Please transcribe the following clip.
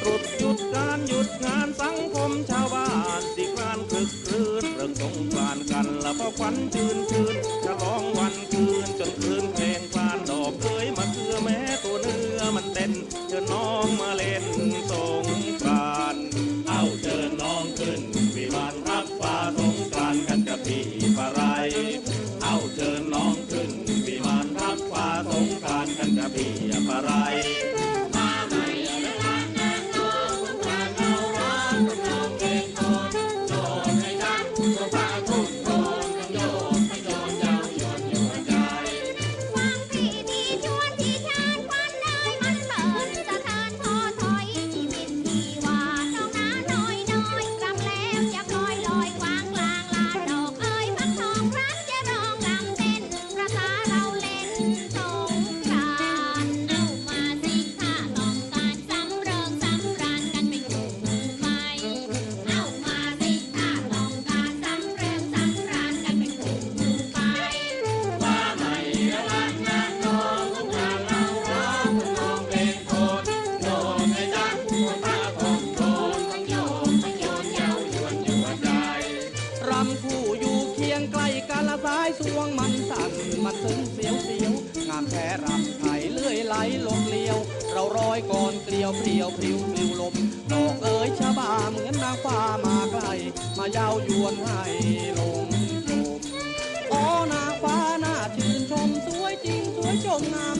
ตรุษหยุดการหยุดงานสังคมชาวบ้านสิคลานคึกครื้นเรื่องสงกรานกันแล้วก็ควันชื่นคืนจฉลองวันคืนจนคืนเพลงคลานดอกเคยมาเกลือแม้ตัวเนื้อมันเต้นเชิญน้องมาาคู่อยู่เคียงใกล้กันละสายสวงมันสั่นมันซึ้งเสียวเสียวงามแท้รำไทยเลื่อยไหลลมเลียว เราร้อยก่อนเกลียวเปลี่ยวพริ้วปลิวลมดอกเอ๋ยชะบาเหมืนนางฟ้ามาไกลมาเยาายวนให้ลงโอ๋อนาฟ้าหน้าชื่นชมสวยจริงสวยชมงาม